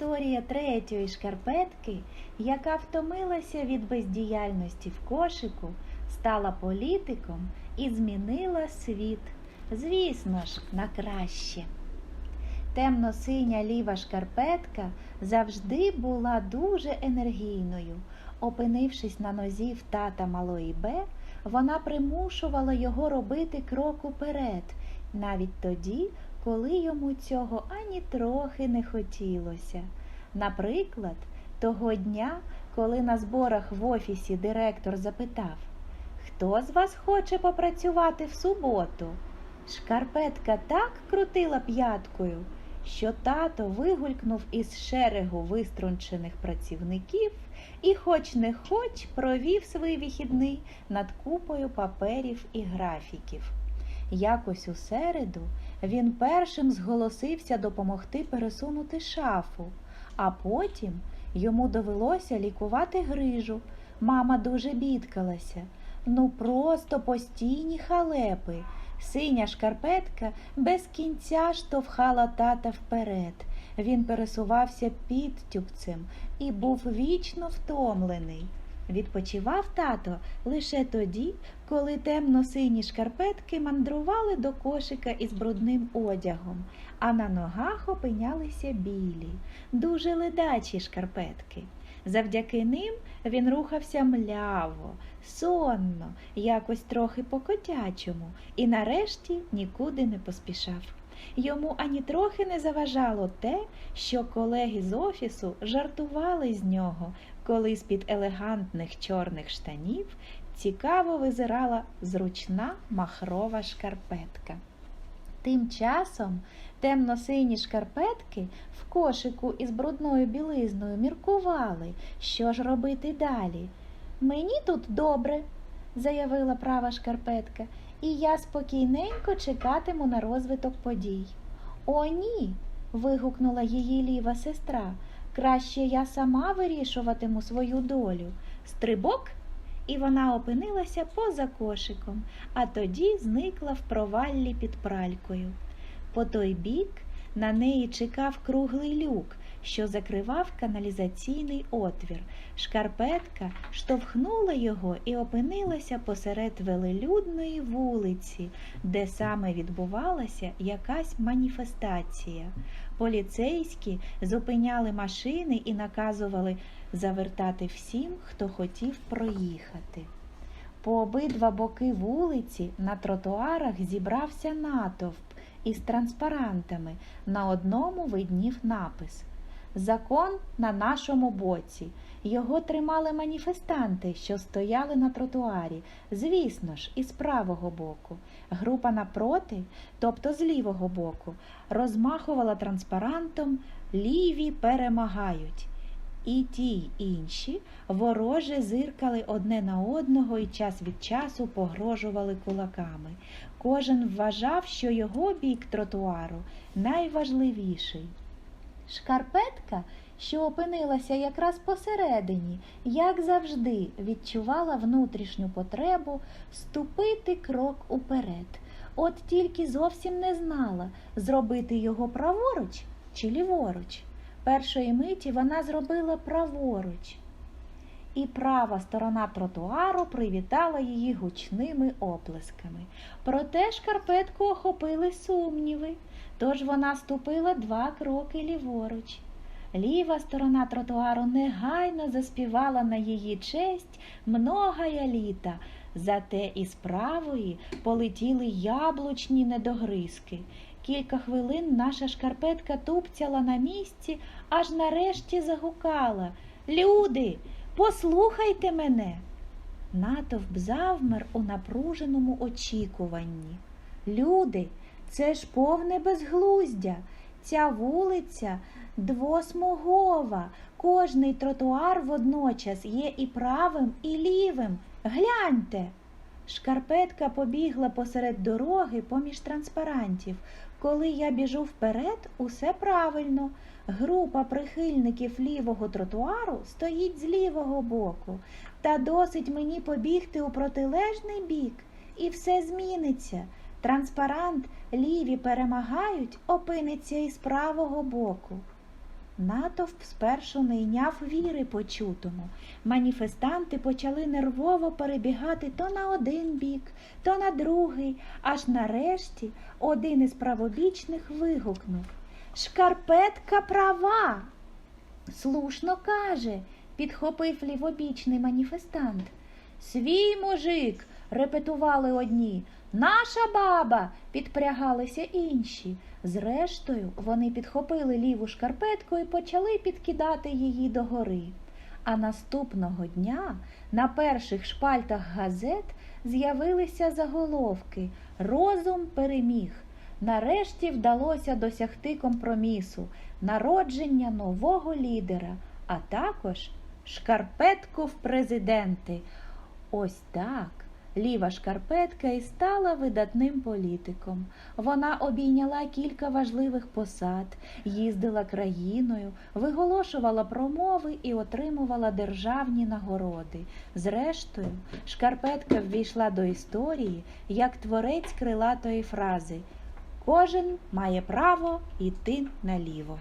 Історія третьої шкарпетки, яка втомилася від бездіяльності в кошику, стала політиком і змінила світ. Звісно ж, на краще. Темно-синя ліва шкарпетка завжди була дуже енергійною. Опинившись на нозі в тата малої Б, вона примушувала його робити крок уперед, навіть тоді, коли йому цього ані трохи не хотілося. Наприклад, того дня, коли на зборах в офісі директор запитав, хто з вас хоче попрацювати в суботу? Шкарпетка так крутила п'яткою, що тато вигулькнув із шерегу виструнчених працівників і, хоч не хоч, провів свій вихідний над купою паперів і графіків. Якось у середу він першим зголосився допомогти пересунути шафу, а потім йому довелося лікувати грижу. Мама дуже бідкалася. Ну просто постійні халепи. Синя шкарпетка без кінця штовхала тата вперед. Він пересувався підтюпцем і був вічно втомлений. Відпочивав тато лише тоді, коли темно-сині шкарпетки мандрували до кошика із брудним одягом, а на ногах опинялися білі, дуже ледачі шкарпетки. Завдяки ним він рухався мляво, сонно, якось трохи по-котячому, і нарешті нікуди не поспішав. Йому ані трохи не заважало те, що колеги з офісу жартували з нього, коли з-під елегантних чорних штанів цікаво визирала зручна махрова шкарпетка. Тим часом темно-сині шкарпетки в кошику із брудною білизною міркували, що ж робити далі. Мені тут добре, заявила права шкарпетка, і я спокійненько чекатиму на розвиток подій. О, ні. вигукнула її ліва сестра. Краще я сама вирішуватиму свою долю. Стрибок, і вона опинилася поза кошиком, а тоді зникла в проваллі під пралькою. По той бік на неї чекав круглий люк, що закривав каналізаційний отвір. Шкарпетка штовхнула його і опинилася посеред велелюдної вулиці, де саме відбувалася якась маніфестація. Поліцейські зупиняли машини і наказували завертати всім, хто хотів проїхати. По обидва боки вулиці на тротуарах зібрався натовп із транспарантами. На одному виднів напис Закон на нашому боці. Його тримали маніфестанти, що стояли на тротуарі, звісно ж, із правого боку. Група напроти, тобто з лівого боку, розмахувала транспарантом Ліві перемагають. І ті й інші вороже зиркали одне на одного і час від часу погрожували кулаками. Кожен вважав, що його бік тротуару найважливіший. Шкарпетка, що опинилася якраз посередині, як завжди, відчувала внутрішню потребу ступити крок уперед. От тільки зовсім не знала, зробити його праворуч чи ліворуч. Першої миті вона зробила праворуч, і права сторона тротуару привітала її гучними оплесками. Проте шкарпетку охопили сумніви, тож вона ступила два кроки ліворуч. Ліва сторона тротуару негайно заспівала на її честь многая літа, зате із правої полетіли яблучні недогризки. Кілька хвилин наша шкарпетка тупцяла на місці, аж нарешті загукала Люди, послухайте мене. Натовп завмер у напруженому очікуванні. Люди, це ж повне безглуздя. Ця вулиця двосмугова. Кожний тротуар водночас є і правим, і лівим. Гляньте. Шкарпетка побігла посеред дороги поміж транспарантів. Коли я біжу вперед, усе правильно. Група прихильників лівого тротуару стоїть з лівого боку. Та досить мені побігти у протилежний бік, і все зміниться. Транспарант ліві перемагають, опиниться із правого боку. Натовп спершу не йняв віри почутому. Маніфестанти почали нервово перебігати то на один бік, то на другий, аж нарешті один із правобічних вигукнув Шкарпетка права. Слушно каже, підхопив лівобічний маніфестант. Свій мужик, репетували одні. Наша баба, підпрягалися інші. Зрештою, вони підхопили ліву шкарпетку і почали підкидати її догори. А наступного дня на перших шпальтах газет з'явилися заголовки Розум переміг. Нарешті вдалося досягти компромісу, народження нового лідера, а також шкарпетку в президенти. Ось так ліва шкарпетка і стала видатним політиком. Вона обійняла кілька важливих посад, їздила країною, виголошувала промови і отримувала державні нагороди. Зрештою, шкарпетка ввійшла до історії як творець крилатої фрази Кожен має право йти наліво.